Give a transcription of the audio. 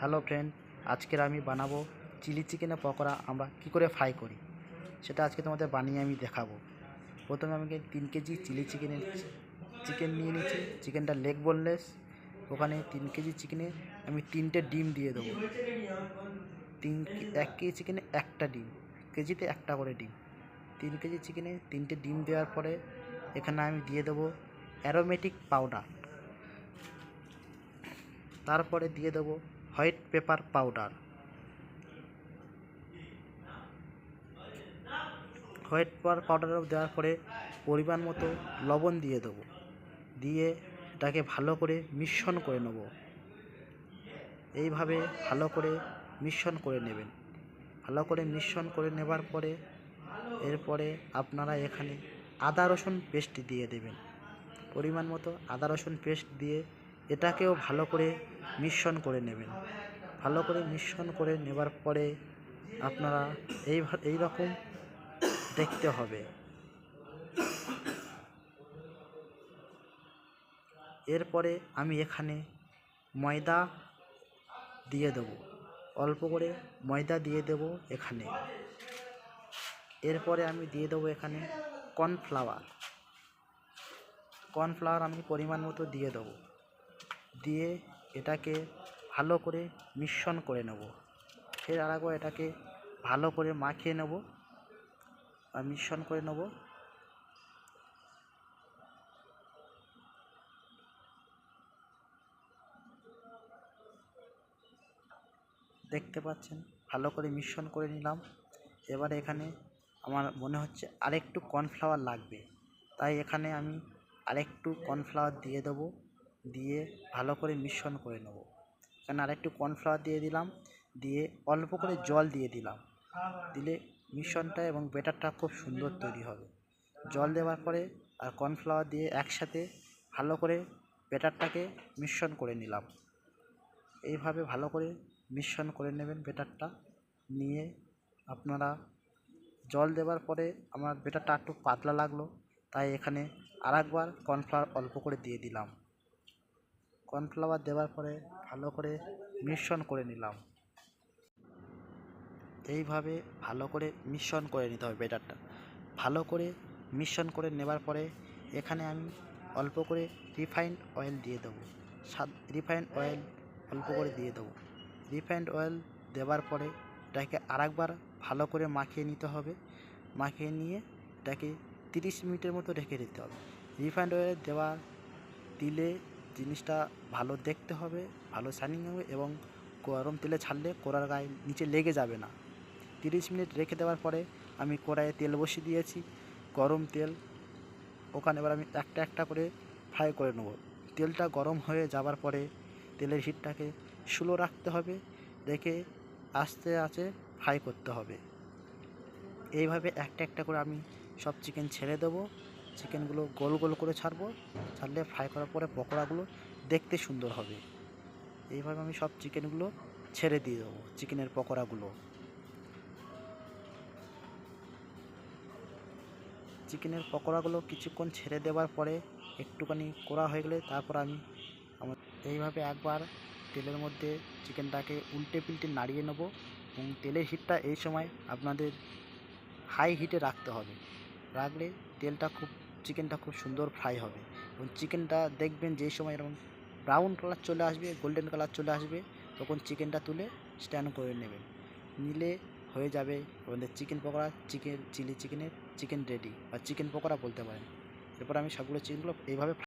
Hello friend, আজকের আমি বানাবো চিলি চিকেনের পকোড়া, আমরা কি করে ফ্রাই করি? সেটা আজকে তোমাদের বানিয়ে আমি দেখাবো। প্রথমে আমি তিন কেজি চিলি চিকেনের চিকেন নিয়ে নিচ্ছি চিকেনটা লেগ বোনলেস, ওখানে তিন কেজি চিকেনে আমি তিনটে ডিম দিয়ে দেবো। তিন এক কেজি চিকেনে একটা ডিম, কেজিতে একটা করে ডিম। তিন কেজি চিকেনে তিনটে ডিম দেওয়ার পরে এখানে আমি দিয়ে দেবো অ্যারোমেটিক পাউডার। তারপরে দিয়ে দেবো white paper powder. White paper powder দেওয়ার পরে পরিমাণ মতো লবণ দিয়ে দেবো। দিয়ে এটাকে ভালো করে মিশ্রণ করে নেব। এইভাবে ভালো করে মিশ্রণ করে নেবেন। ভালো করে মিশ্রণ করে নেবার পরে এরপরে আপনারা এখানে আদা রসুন পেস্ট দিয়ে দেবেন। পরিমাণ মতো আদা রসুন পেস্ট দিয়ে এটাকেও ভালো করে মিশ্রণ করে নেবেন। ভালো করে মিশ্রণ করে নেবার পরে আপনারা এই এই রকম দেখতে হবে। এরপরে আমি এখানে ময়দা দিয়ে দেবো। অল্প করে ময়দা দিয়ে দেবো এখানে। এরপরে আমি দিয়ে দেবো এখানে কর্নফ্লাওয়ার। কর্নফ্লাওয়ার আমি পরিমাণ মতো দিয়ে দেবো। দিয়ে এটাকে ভালো করে মিশ্রণ করে নেব। ফের আরেকবার এটাকে ভালো করে মাখিয়ে নেব আর মিশ্রণ করে নেব। দেখতে পাচ্ছেন, ভালো করে মিশ্রণ করে নিলাম। এবারে এখানে আমার মনে হচ্ছে আরেকটু কর্নফ্লাওয়ার লাগবে। তাই এখানে আমি আরেকটু কর্নফ্লাওয়ার দিয়ে দেবো। দিয়ে ভালো করে মিশ্রণ করে নেব। এখানে আরেকটু কর্নফ্লাওয়ার দিয়ে দিলাম, দিয়ে অল্প করে জল দিয়ে দিলাম। দিলে মিশ্রণটা এবং ব্যাটারটা খুব সুন্দর তৈরি হবে। জল দেওয়ার পরে আর কর্নফ্লাওয়ার দিয়ে একসাথে ভালো করে ব্যাটারটাকে মিশ্রণ করে নিলাম। এইভাবে ভালো করে মিশ্রণ করে নেবেন ব্যাটারটা নিয়ে আপনারা জল দেওয়ার পরে আমার ব্যাটারটা একটু পাতলা লাগল, তাই এখানে আরেকবার কর্নফ্লাওয়ার অল্প করে দিয়ে দিলাম। কর্নফ্লাওয়ার দেওয়ার পরে ভালো করে মিশ্রণ করে নিলাম। এইভাবে ভালো করে মিশ্রণ করে নিতে হবে ব্যাটারটা। ভালো করে মিশ্রণ করে নেবার পরে এখানে আমি অল্প করে রিফাইন্ড অয়েল দিয়ে দেবো। সাদ রিফাইন্ড অয়েল অল্প করে দিয়ে দেবো। রিফাইন্ড অয়েল দেওয়ার পরে এটাকে আরেকবার ভালো করে মাখিয়ে নিতে হবে। মাখিয়ে নিয়ে এটাকে তিরিশ মিনিটের মতো রেখে দিতে হবে। রিফাইন্ড অয়েল দেওয়া দিলে জিনিসটা ভালো দেখতে হবে, ভালো শাইনিং হবে এবং গরম তেলে ছাড়লে কড়ার গায়ে নিচে লেগে যাবে না। তিরিশ মিনিট রেখে দেওয়ার পরে আমি কড়াইয়ে তেল বসিয়ে দিয়েছি। গরম তেল, ওখানে এবার আমি একটা একটা করে ফ্রাই করে নেব। তেলটা গরম হয়ে যাবার পরে তেলের হিটটাকে স্লো রাখতে হবে, রেখে আস্তে আস্তে ফ্রাই করতে হবে। এইভাবে একটা একটা করে আমি সব চিকেন ছেড়ে দেবো। চিকেনগুলো গোল গোল করে ছাড়বো। ছাড়লে ফ্রাই করার পরে পকোড়াগুলো দেখতে সুন্দর হবে। এইভাবে আমি সব চিকেনগুলো ছেড়ে দিয়ে দেবো, চিকেনের পকোড়াগুলো। চিকেনের পকোড়াগুলো কিছুক্ষণ ছেড়ে দেওয়ার পরে একটুখানি কড়া হয়ে গেলে তারপর আমি আমার এইভাবে একবার তেলের মধ্যে চিকেনটাকে উল্টে পিল্টে নাড়িয়ে নেব এবং তেলের হিটটা এই সময় আপনাদের হাই হিটে রাখতে হবে। রাখলে তেলটা খুব চিকেনটা খুব সুন্দর ফ্রাই হবে। এবং চিকেনটা দেখবেন যে সময় এরকম ব্রাউন কালার চলে আসবে, গোল্ডেন কালার চলে আসবে, তখন চিকেনটা তুলে স্ট্যান্ড করে নেবেন। নিলে হয়ে যাবে আমাদের চিকেন পকোড়া, চিকেন, চিলি চিকেনের, চিকেন রেডি বা চিকেন পকোড়া বলতে পারেন। এরপর আমি সবগুলো চিকেনগুলো এইভাবে